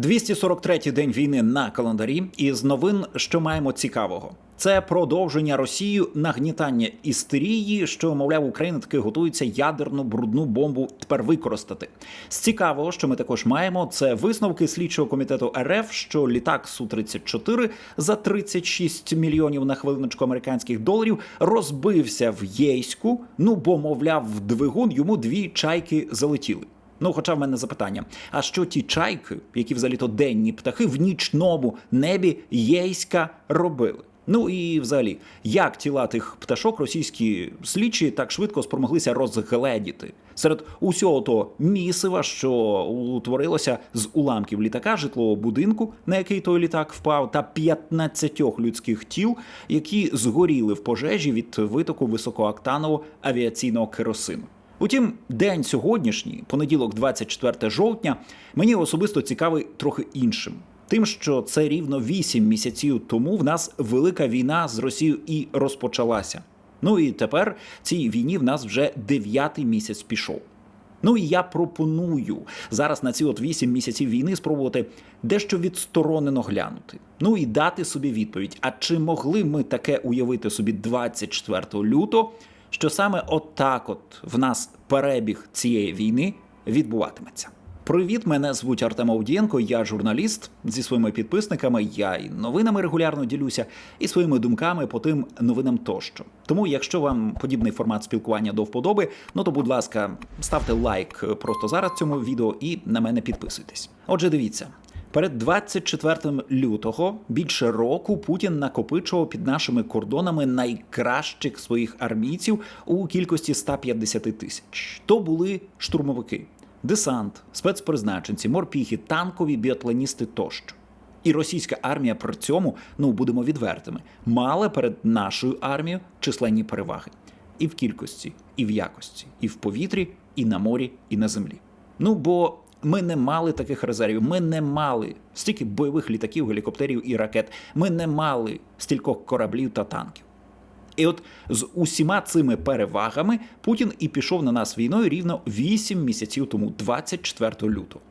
243-й день війни на календарі. І з новин, що маємо цікавого, це продовження Росією нагнітання істерії, що мовляв Україна таки готується ядерну брудну бомбу тепер використати. З цікавого, що ми також маємо, це висновки слідчого комітету РФ, що літак су 34 за 36 мільйонів на хвилиночку американських доларів розбився в Єйську. Ну бо мовляв, в двигун йому дві чайки залетіли. Ну, хоча в мене запитання: а що ті чайки, які взагалі то денні птахи в нічному небі Єйська робили? Ну і взагалі, як тіла тих пташок російські слідчі так швидко спромоглися розгледіти серед усього того місива, що утворилося з уламків літака, житлового будинку, на який той літак впав, та 15 людських тіл, які згоріли в пожежі від витоку високооктанового авіаційного керосину. Утім, день сьогоднішній, понеділок, 24 жовтня, мені особисто цікавий трохи іншим. Тим, що це рівно 8 місяців тому в нас велика війна з Росією і розпочалася. Ну і тепер цій війні в нас вже дев'ятий місяць пішов. Ну і я пропоную зараз на ці от 8 місяців війни спробувати дещо відсторонено глянути. Ну і дати собі відповідь: а чи могли ми таке уявити собі 24 лютого, що саме отак, от в нас перебіг цієї війни відбуватиметься? Привіт, мене звуть Артем Овдієнко, я журналіст зі своїми підписниками. Я і новинами регулярно ділюся, і своїми думками по тим новинам тощо. Тому, якщо вам подібний формат спілкування до вподоби, ну то будь ласка, ставте лайк просто зараз цьому відео і на мене підписуйтесь. Отже, дивіться. Перед 24 лютого більше року Путін накопичував під нашими кордонами найкращих своїх армійців у кількості 150 тисяч. То були штурмовики, десант, спецпризначенці, морпіхи, танкові біатлоністи тощо. І російська армія при цьому, ну будемо відвертими, мала перед нашою армією численні переваги і в кількості, і в якості, і в повітрі, і на морі, і на землі. Ну бо ми не мали таких резервів. Ми не мали стільки бойових літаків, гелікоптерів і ракет. Ми не мали стількох кораблів та танків. І от з усіма цими перевагами Путін і пішов на нас війною рівно 8 місяців тому, 24 лютого.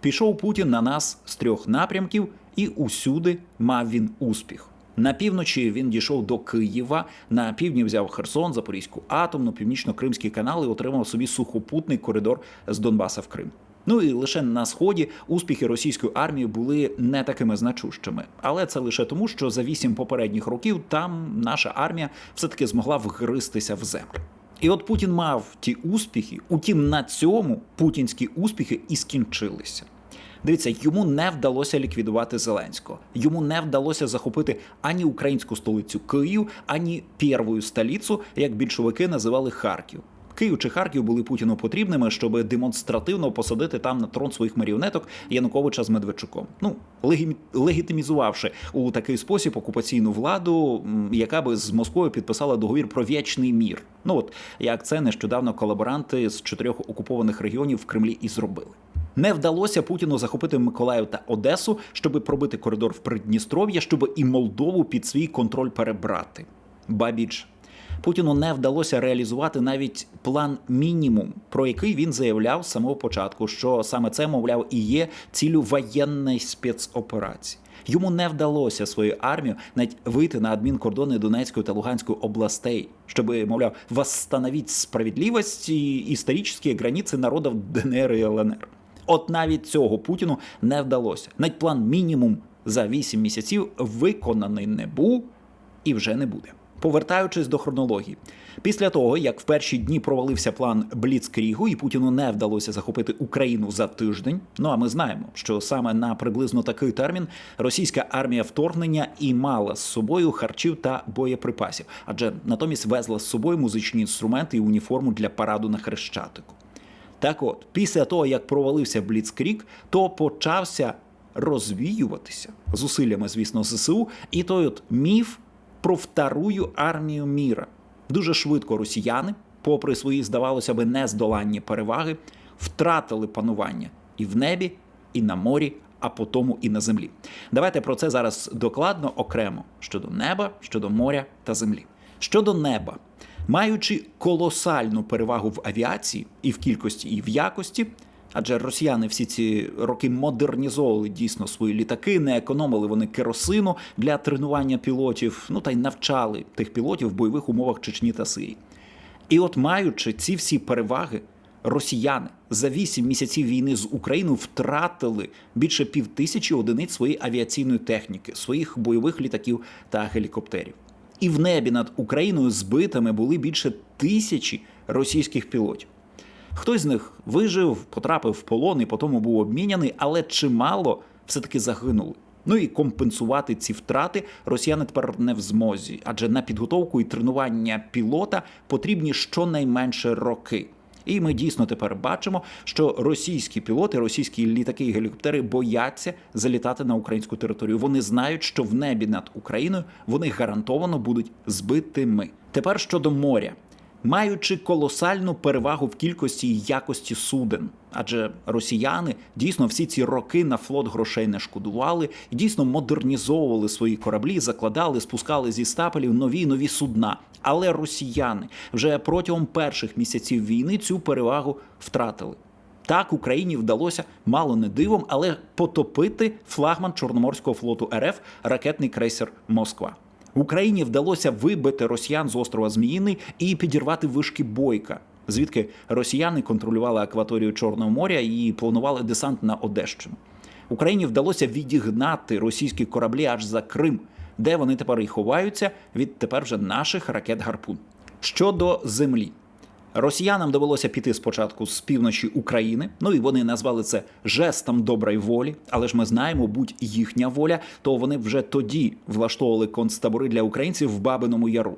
Пішов Путін на нас з трьох напрямків, і усюди мав він успіх. На півночі він дійшов до Києва, на півдні взяв Херсон, Запорізьку атомну, північно-кримський канал і отримав собі сухопутний коридор з Донбаса в Крим. Ну і лише на сході успіхи російської армії були не такими значущими, але це лише тому, що за вісім попередніх років там наша армія все таки змогла вгристися в землю. І от Путін мав ті успіхи, утім на цьому путінські успіхи і скінчилися. Дивіться, йому не вдалося ліквідувати Зеленського. Йому не вдалося захопити ані українську столицю Київ, ані первую столицю, як більшовики називали Харків. Київ чи Харків були Путіну потрібними, щоб демонстративно посадити там на трон своїх маріонеток Януковича з Медведчуком. Ну легітимізувавши у такий спосіб окупаційну владу, яка би з Москвою підписала договір про вічний мір. Ну от як це нещодавно колаборанти з чотирьох окупованих регіонів в Кремлі і зробили. Не вдалося Путіну захопити Миколаїв та Одесу, щоб пробити коридор в Придністров'я, щоб і Молдову під свій контроль перебрати. Ба більше. Путіну не вдалося реалізувати навіть план мінімум, про який він заявляв з самого початку, що саме це, мовляв, і є цілю воєнної спецоперації. Йому не вдалося свою армію навіть вийти на адмінкордони Донецької та Луганської областей, щоб, мовляв, восстановити справедливість і історичні границі народів ДНР і ЛНР. От навіть цього Путіну не вдалося. Навіть план мінімум за 8 місяців виконаний не був і вже не буде. Повертаючись до хронології, після того як в перші дні провалився план Бліцкрігу і Путіну не вдалося захопити Україну за тиждень. Ну а ми знаємо, що саме на приблизно такий термін російська армія вторгнення і мала з собою харчів та боєприпасів, адже натомість везла з собою музичні інструменти і уніформу для параду на хрещатику. Так от, після того, як провалився Бліцкрік, то почався розвіюватися зусиллями, звісно, ЗСУ, і той от міф про вторую армію міра. Дуже швидко росіяни, попри свої, здавалося би, нездоланні переваги, втратили панування і в небі, і на морі, а потому і на землі. Давайте про це зараз докладно окремо щодо неба, щодо моря та землі. Щодо неба, маючи колосальну перевагу в авіації і в кількості, і в якості, Адже росіяни всі ці роки модернізовували дійсно свої літаки, не економили вони керосину для тренування пілотів, ну та й навчали тих пілотів в бойових умовах Чечні та Сирії. І от маючи ці всі переваги, росіяни за 8 місяців війни з Україною втратили більше півтисячі одиниць своєї авіаційної техніки, своїх бойових літаків та гелікоптерів. І в небі над Україною збитими були більше тисячі російських пілотів. Хтось з них вижив, потрапив в полон і потім був обміняний, але чимало все-таки загинули. Ну і компенсувати ці втрати росіяни тепер не в змозі, адже на підготовку і тренування пілота потрібні щонайменше роки. І ми дійсно тепер бачимо, що російські пілоти, російські літаки і гелікоптери бояться залітати на українську територію. Вони знають, що в небі над Україною вони гарантовано будуть збитими. Тепер щодо моря. Маючи колосальну перевагу в кількості і якості суден, адже росіяни дійсно всі ці роки на флот грошей не шкодували і дійсно модернізовували свої кораблі, закладали, спускали зі стапелів нові й нові судна. Але росіяни вже протягом перших місяців війни цю перевагу втратили. Так Україні вдалося мало не дивом, але потопити флагман Чорноморського флоту РФ ракетний крейсер Москва. Україні вдалося вибити росіян з острова Зміїний і підірвати вишки Бойка, звідки росіяни контролювали акваторію Чорного моря і планували десант на Одещину. Україні вдалося відігнати російські кораблі аж за Крим, де вони тепер і ховаються від тепер вже наших ракет Гарпун. Щодо землі. Росіянам довелося піти спочатку з півночі України. Ну і вони назвали це жестом доброї волі. Але ж ми знаємо, будь їхня воля, то вони вже тоді влаштовували концтабори для українців в Бабиному Яру.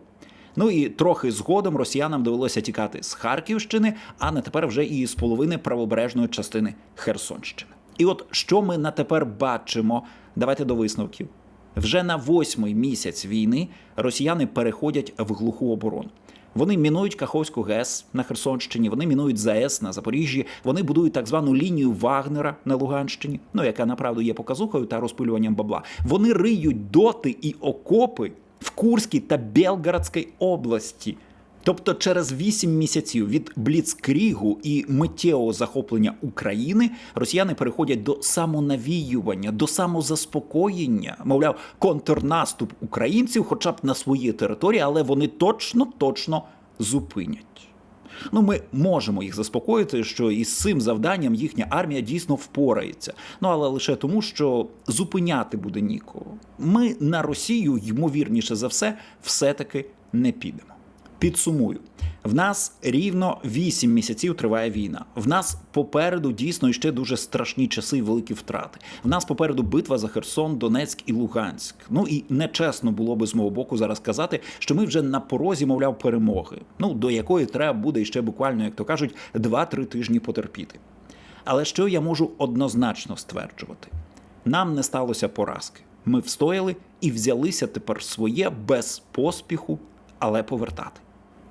Ну і трохи згодом росіянам довелося тікати з Харківщини, а не тепер вже і з половини правобережної частини Херсонщини. І от що ми на тепер бачимо? Давайте до висновків. Вже на восьмий місяць війни росіяни переходять в глуху оборону. Вони мінують Каховську ГЕС на Херсонщині, вони мінують ЗАЕС на Запоріжжі, вони будують так звану лінію Вагнера на Луганщині, ну яка направду є показухою та розпилюванням бабла. Вони риють доти і окопи в Курській та Белгородській області. Тобто через 8 місяців від Бліцкрігу і миттєвого захоплення України росіяни переходять до самонавіювання, до самозаспокоєння, мовляв, контрнаступ українців, хоча б на своїй території, але вони точно точно зупинять. Ну, ми можемо їх заспокоїти, що із цим завданням їхня армія дійсно впорається. Ну але лише тому, що зупиняти буде нікого. Ми на Росію, ймовірніше за все, все-таки не підемо. Підсумую, в нас рівно 8 місяців триває війна. В нас попереду дійсно ще дуже страшні часи і великі втрати. В нас попереду битва за Херсон, Донецьк і Луганськ. Ну і нечесно було би з мого боку зараз казати, що ми вже на порозі, мовляв, перемоги. Ну до якої треба буде ще буквально, як то кажуть, 2-3 тижні потерпіти. Але що я можу однозначно стверджувати? Нам не сталося поразки. Ми встояли і взялися тепер своє без поспіху, але повертати.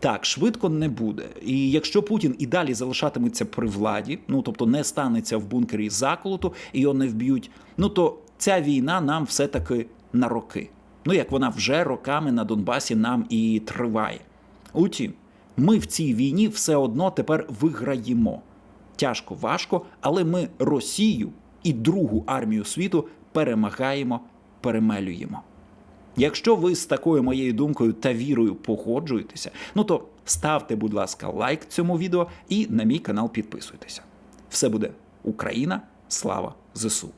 Так, швидко не буде. І якщо Путін і далі залишатиметься при владі, ну тобто не станеться в бункері заколоту і його не вб'ють, ну то ця війна нам все-таки на роки. Ну як вона вже роками на Донбасі нам і триває. Утім, ми в цій війні все одно тепер виграємо. Тяжко, важко, але ми Росію і другу армію світу перемагаємо, перемелюємо. Якщо ви з такою моєю думкою та вірою погоджуєтеся, ну то ставте, будь ласка, лайк цьому відео і на мій канал підписуйтеся. Все буде Україна, слава ЗСУ.